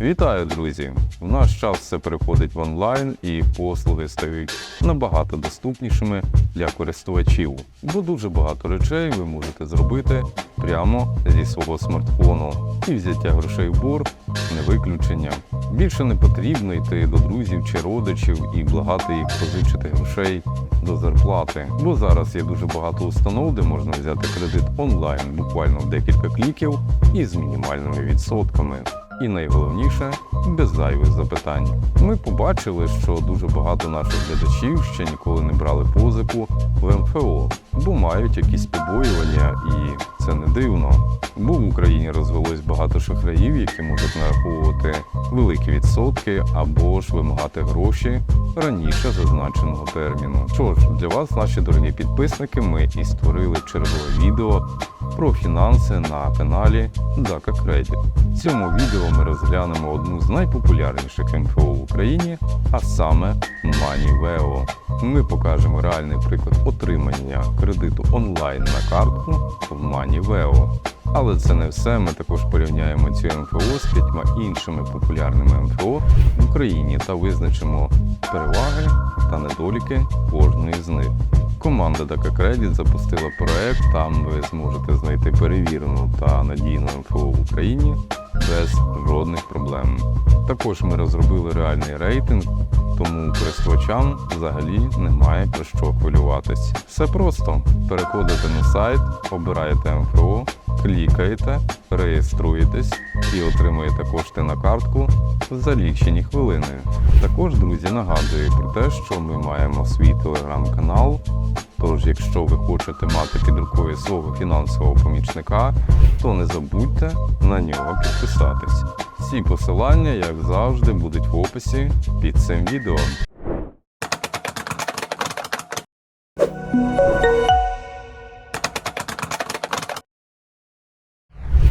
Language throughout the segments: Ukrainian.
Вітаю, друзі! В наш час все переходить в онлайн і послуги стають набагато доступнішими для користувачів, бо дуже багато речей ви можете зробити прямо зі свого смартфону. І взяття грошей в борг не виключення. Більше не потрібно йти до друзів чи родичів і благати їх позичити грошей до зарплати. Бо зараз є дуже багато установ, де можна взяти кредит онлайн буквально в декілька кліків і з мінімальними відсотками. І найголовніше без зайвих запитань. Ми побачили, що дуже багато наших глядачів ще ніколи не брали позику в МФО, бо мають якісь побоювання, і це не дивно. Бо в Україні розвелось багато шахраїв, які можуть нараховувати великі відсотки або ж вимагати гроші раніше зазначеного терміну. Що ж, для вас, наші дорогі підписники, ми і створили чергове відео про фінанси на каналі Дака Кредит. В цьому відео ми розглянемо одну з найпопулярніших МФО в Україні, а саме MoneyVeo. Ми покажемо реальний приклад отримання кредиту онлайн на картку в MoneyVeo. Але це не все. Ми також порівняємо цю МФО з п'ятьма іншими популярними МФО в Україні та визначимо переваги та недоліки кожної з них. Команда Daka Credit запустила проект. Там ви зможете знайти перевірену та надійну МФО в Україні без жодних проблем. Також ми розробили реальний рейтинг, тому користувачам взагалі немає про що хвилюватись. Все просто переходите на сайт, обираєте МФО, клікаєте, реєструєтесь і отримуєте кошти на картку за лічені хвилини. Також, друзі, нагадую про те, що ми маємо свій телеграм-канал. Тож, якщо ви хочете мати під рукою свого фінансового помічника, то не забудьте на нього підписатись. Всі посилання, як завжди, будуть в описі під цим відео.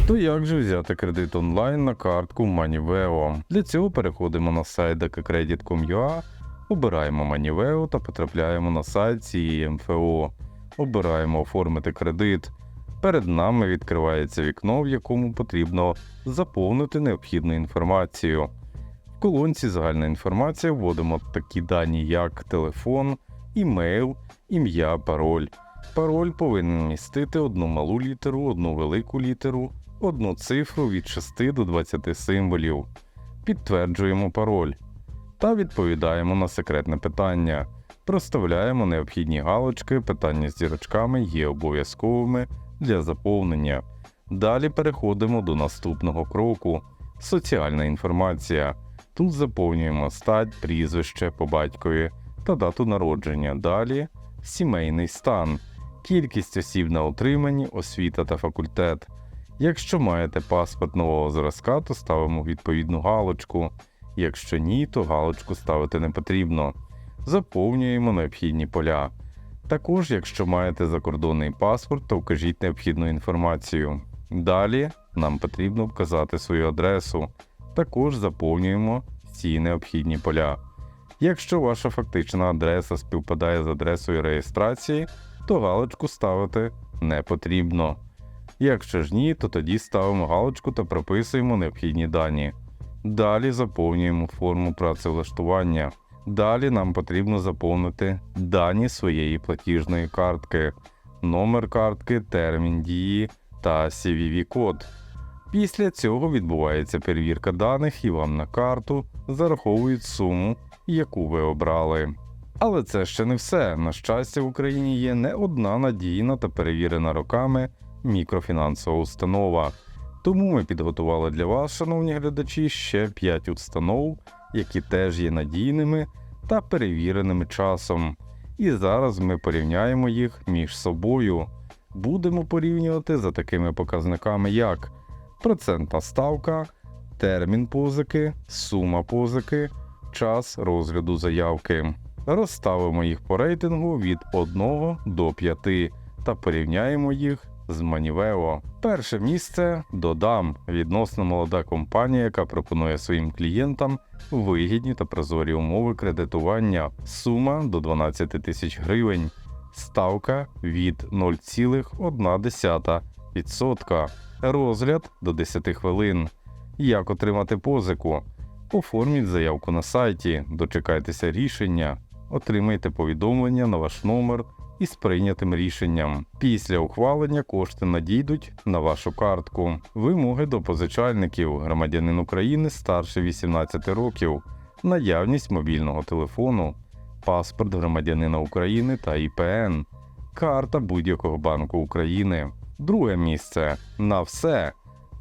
То як же взяти кредит онлайн на картку MoneyVeo? Для цього переходимо на сайт dakacredit.com.ua, обираємо MoneyVeo та потрапляємо на сайт цієї МФО. Обираємо оформити кредит. Перед нами відкривається вікно, в якому потрібно заповнити необхідну інформацію. В колонці загальна інформація вводимо такі дані, як телефон, імейл, ім'я, пароль. Пароль повинен містити одну малу літеру, одну велику літеру, одну цифру від 6 до 20 символів. Підтверджуємо пароль та відповідаємо на секретне питання. Проставляємо необхідні галочки, питання з зірочками є обов'язковими для заповнення. Далі переходимо до наступного кроку соціальна інформація. Тут заповнюємо стать, прізвище по батькові та дату народження. Далі сімейний стан, кількість осіб на утриманні, освіта та факультет. Якщо маєте паспорт нового зразка, то ставимо відповідну галочку. Якщо ні, то галочку ставити не потрібно. Заповнюємо необхідні поля. Також, якщо маєте закордонний паспорт, то вкажіть необхідну інформацію. Далі нам потрібно вказати свою адресу. Також заповнюємо всі необхідні поля. Якщо ваша фактична адреса співпадає з адресою реєстрації, то галочку ставити не потрібно. Якщо ж ні, то тоді ставимо галочку та прописуємо необхідні дані. Далі заповнюємо форму працевлаштування. Далі нам потрібно заповнити дані своєї платіжної картки, номер картки, термін дії та CVV-код. Після цього відбувається перевірка даних і вам на карту зараховують суму, яку ви обрали. Але це ще не все. На щастя, в Україні є не одна надійна та перевірена роками мікрофінансова установа. Тому ми підготували для вас, шановні глядачі, ще 5 установ, які теж є надійними та перевіреними часом. І зараз ми порівняємо їх між собою. Будемо порівнювати за такими показниками, як процентна ставка, термін позики, сума позики, час розгляду заявки. Розставимо їх по рейтингу від 1 до 5 та порівняємо їх з Манівео. Перше місце додам відносно молода компанія, яка пропонує своїм клієнтам вигідні та прозорі умови кредитування, сума до 12 тисяч гривень, ставка від 0,1%, розгляд до 10 хвилин. Як отримати позику? Оформіть заявку на сайті, дочекайтеся рішення, отримайте повідомлення на ваш номер із прийнятим рішенням. Після ухвалення кошти надійдуть на вашу картку. Вимоги до позичальників громадянин України старше 18 років, наявність мобільного телефону, паспорт громадянина України та ІПН, карта будь-якого банку України. Друге місце на все.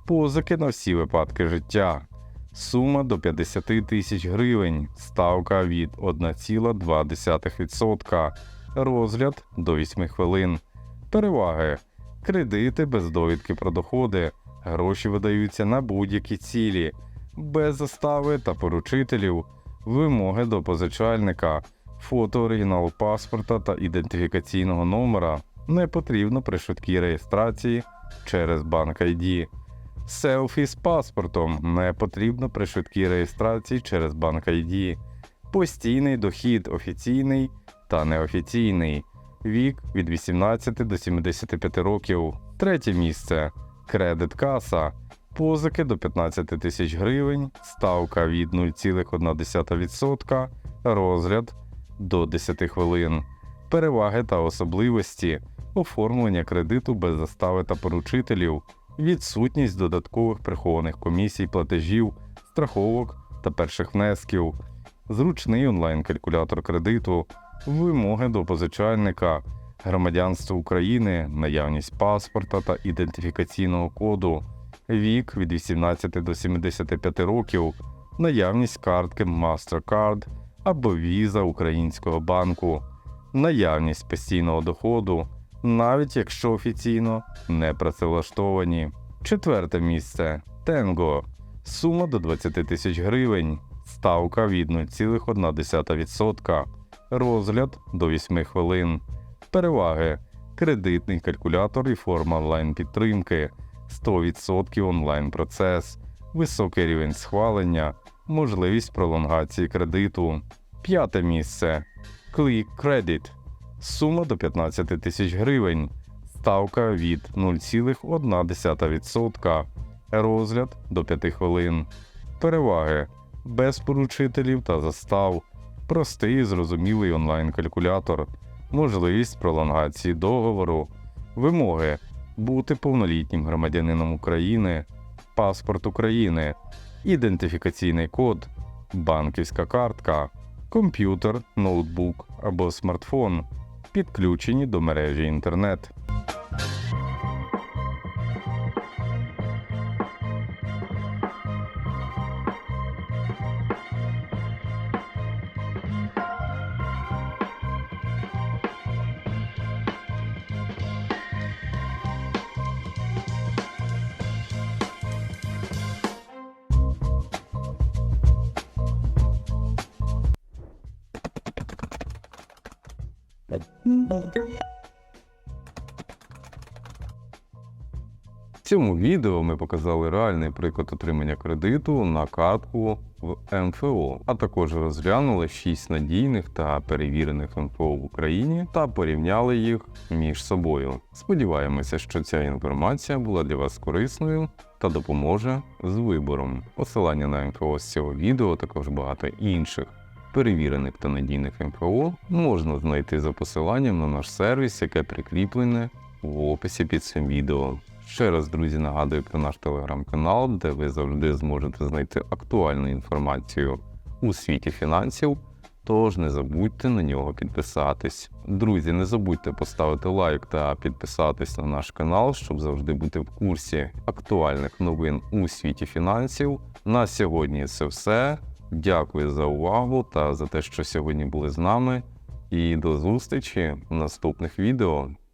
Позики на всі випадки життя. Сума до 50 тисяч гривень, ставка від 1,2%, розгляд до 8 хвилин. Переваги: кредити без довідки про доходи, гроші видаються на будь-які цілі, без застави та поручителів, вимоги до позичальника, фото оригіналу паспорта та ідентифікаційного номера. Не потрібно при швидкій реєстрації через банк ID. Селфі з паспортом не потрібно при швидкій реєстрації через банк ID. Постійний дохід офіційний та неофіційний. Вік від 18 до 75 років. Третє місце. Кредит каса. Позики до 15 тисяч гривень, ставка від 0,1%, розгляд до 10 хвилин. Переваги та особливості оформлення кредиту без застави та поручителів, відсутність додаткових прихованих комісій платежів, страховок та перших внесків, зручний онлайн-калькулятор кредиту, вимоги до позичальника, громадянство України, наявність паспорта та ідентифікаційного коду, вік від 18 до 75 років, наявність картки MasterCard або віза українського банку, наявність постійного доходу, навіть якщо офіційно не працевлаштовані. Четверте місце Тенго. Сума до 20 тисяч гривень, ставка від 0,1%, розгляд до 8 хвилин. Переваги: кредитний калькулятор і форма онлайн-підтримки, 100% онлайн-процес, високий рівень схвалення, можливість пролонгації кредиту. П'яте місце Click Credit. Сума до 15 тисяч гривень, ставка від 0,1%, розгляд до 5 хвилин. Переваги. Без поручителів та застав, простий і зрозумілий онлайн-калькулятор, можливість пролонгації договору, вимоги. Бути повнолітнім громадянином України, паспорт України, ідентифікаційний код, банківська картка, комп'ютер, ноутбук або смартфон, підключені до мережі інтернет. В цьому відео ми показали реальний приклад отримання кредиту на картку в МФО, а також розглянули 6 надійних та перевірених МФО в Україні та порівняли їх між собою. Сподіваємося, що ця інформація була для вас корисною та допоможе з вибором. Посилання на МФО з цього відео, також багато інших перевірених та надійних МФО можна знайти за посиланням на наш сервіс, яке прикріплене в описі під цим відео. Ще раз, друзі, нагадую про наш телеграм-канал, де ви завжди зможете знайти актуальну інформацію у світі фінансів. Тож не забудьте на нього підписатись. Друзі, не забудьте поставити лайк та підписатись на наш канал, щоб завжди бути в курсі актуальних новин у світі фінансів. На сьогодні це все. Дякую за увагу та за те, що сьогодні були з нами. І до зустрічі в наступних відео.